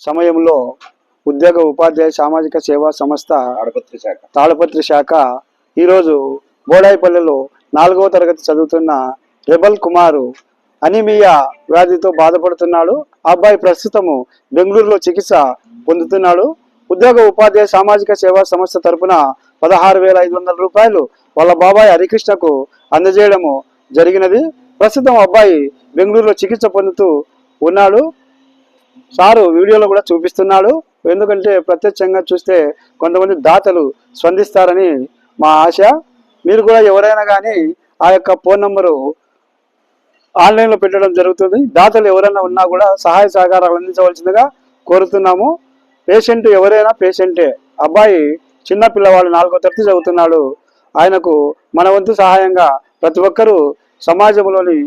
సమయంలో ఉద్యోగ ఉపాధ్యాయ సామాజిక సేవా సంస్థ శాఖ. తాళపత్రి శాఖ ఈరోజు బోడాయిపల్లెలో నాలుగవ తరగతి చదువుతున్న రెబల్ కుమారు అనిమియా వ్యాధితో బాధపడుతున్నాడు. ఆ అబ్బాయి ప్రస్తుతము బెంగళూరులో చికిత్స పొందుతున్నాడు. ఉద్యోగ ఉపాధ్యాయ సామాజిక సేవా సంస్థ తరపున పదహారు వేల ఐదు వందల రూపాయలు వాళ్ళ బాబాయ్ హరికృష్ణకు అందజేయడము జరిగినది. ప్రస్తుతం అబ్బాయి బెంగళూరులో చికిత్స పొందుతూ ఉన్నాడు. సారు వీడియోలో కూడా చూపిస్తున్నాడు. ఎందుకంటే ప్రత్యక్షంగా చూస్తే కొంతమంది దాతలు స్పందిస్తారని మా ఆశ. మీరు కూడా ఎవరైనా కానీ ఆ యొక్క ఫోన్ నంబరు ఆన్లైన్లో పెట్టడం జరుగుతుంది. దాతలు ఎవరైనా ఉన్నా కూడా సహాయ సహకారాలు అందించవలసిందిగా కోరుతున్నాము. పేషెంట్ ఎవరైనా పేషెంటే అబ్బాయి చిన్న పిల్లవాడు నాలుగో తరగతి చదువుతున్నాడు. ఆయనకు మన వంతు సహాయంగా ప్రతి ఒక్కరూ సమాజంలోని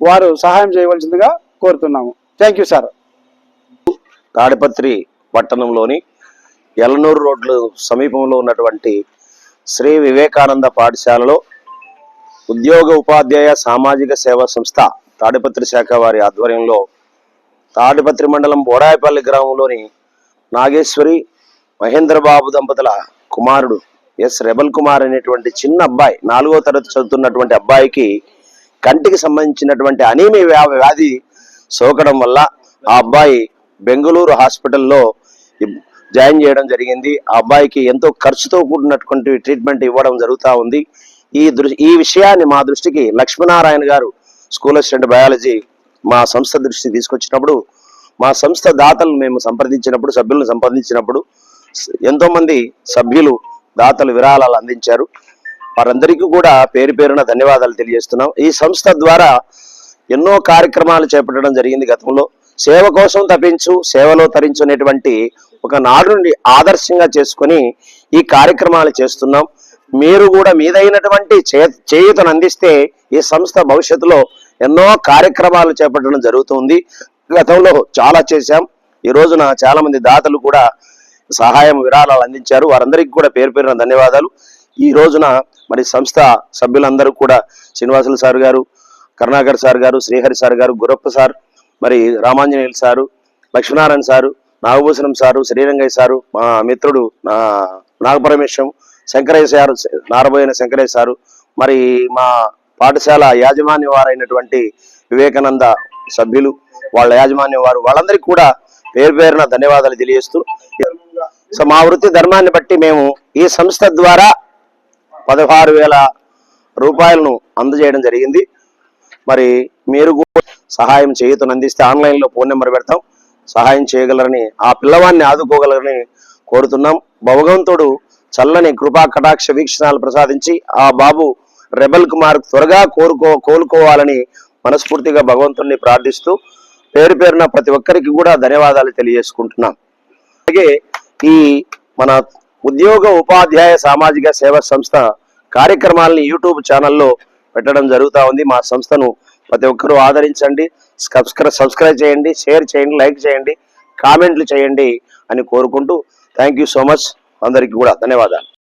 వారు సహాయం చేయవలసిందిగా కోరుతున్నాము. Thank you sir. తాడిపత్రి పట్టణంలోని ఎలనూరు రోడ్లు సమీపంలో ఉన్నటువంటి శ్రీ వివేకానంద పాఠశాలలో ఉద్యోగ ఉపాధ్యాయ సామాజిక సేవా సంస్థ తాడిపత్రి శాఖ వారి ఆధ్వర్యంలో తాడిపత్రి మండలం బోడాయపల్లి గ్రామంలోని నాగేశ్వరి మహేంద్రబాబు దంపతుల కుమారుడు ఎస్. రెబల్ కుమార్ అనేటువంటి చిన్న అబ్బాయి నాలుగో తరగతి చదువుతున్నటువంటి అబ్బాయికి కంటికి సంబంధించినటువంటి అనీమి వ్యాధి సోకడం వల్ల ఆ అబ్బాయి బెంగళూరు హాస్పిటల్లో జాయిన్ చేయడం జరిగింది. ఆ అబ్బాయికి ఎంతో ఖర్చుతో కూడినటువంటి ట్రీట్మెంట్ ఇవ్వడం జరుగుతూ ఉంది. ఈ దృ ఈ విషయాన్ని మా దృష్టికి లక్ష్మీనారాయణ గారు స్కూల్ అసిస్టెంట్ బయాలజీ మా సంస్థ దృష్టికి తీసుకొచ్చినప్పుడు మా సంస్థ దాతలు మేము సంప్రదించినప్పుడు సభ్యులను సంప్రదించినప్పుడు ఎంతోమంది సభ్యులు దాతలు విరాళాలు అందించారు. వారందరికీ కూడా పేరు పేరున ధన్యవాదాలు తెలియజేస్తున్నాం. ఈ సంస్థ ద్వారా ఎన్నో కార్యక్రమాలు చేపట్టడం జరిగింది గతంలో. సేవ కోసం తప్పించు సేవలో తరించునేటువంటి ఒక నాడుని ఆదర్శంగా చేసుకొని ఈ కార్యక్రమాలు చేస్తున్నాం. మీరు కూడా మీదైనటువంటి చే అందిస్తే ఈ సంస్థ భవిష్యత్తులో ఎన్నో కార్యక్రమాలు చేపట్టడం జరుగుతుంది. గతంలో చాలా చేశాం. ఈ రోజున చాలా మంది దాతలు కూడా సహాయం విరాళాలు అందించారు. వారందరికీ కూడా పేరు పేరున ధన్యవాదాలు. ఈ రోజున మరి సంస్థ సభ్యులందరూ కూడా శ్రీనివాసులు సార్ గారు కరుణాకర్ సార్ గారు శ్రీహరి సార్ గారు గురప్ప సార్ మరి Ramanjaneyulu sir Lakshminarayana sir Nagabhushanam sir Srirangayya sir మా మిత్రుడు నా నాగపరమేశ్వరం శంకరయ్య సారు నారబోయిన శంకరయ్య సారు మరి మా పాఠశాల యాజమాన్య వారైనటువంటి వివేకానంద సభ్యులు వాళ్ళ యాజమాన్యం వారు వాళ్ళందరికీ కూడా పేరు పేరున ధన్యవాదాలు తెలియజేస్తూ సో మా వృత్తి ధర్మాన్ని బట్టి మేము ఈ సంస్థ ద్వారా పదహారు వేల రూపాయలను అందజేయడం జరిగింది. మరి మీరు కూడా సహాయం చేయుతను అందిస్తే ఆన్లైన్లో ఫోన్ నెంబర్ పెడతాం. సహాయం చేయగలరని ఆ పిల్లవాడిని ఆదుకోగలరని కోరుతున్నాం. భగవంతుడు చల్లని కృపా కటాక్ష వీక్షణాలు ప్రసాదించి ఆ బాబు రెబల్ కుమార్ త్వరగా కోరుకో కోలుకోవాలని మనస్ఫూర్తిగా భగవంతుడిని ప్రార్థిస్తూ పేరు పేరున ప్రతి ఒక్కరికి కూడా ధన్యవాదాలు తెలియజేసుకుంటున్నాం. అలాగే ఈ మన ఉద్యోగ ఉపాధ్యాయ సామాజిక సేవా సంస్థ కార్యక్రమాలని యూట్యూబ్ ఛానల్లో పెట్టడం జరుగుతూ ఉంది. మా సంస్థను ప్రతి ఒక్కరూ ఆదరించండి. సబ్స్క్రైబ్ సబ్స్క్రైబ్ చేయండి షేర్ చేయండి లైక్ చేయండి కామెంట్లు చేయండి అని కోరుకుంటూ థ్యాంక్ యూ సో మచ్. అందరికీ కూడా ధన్యవాదాలు.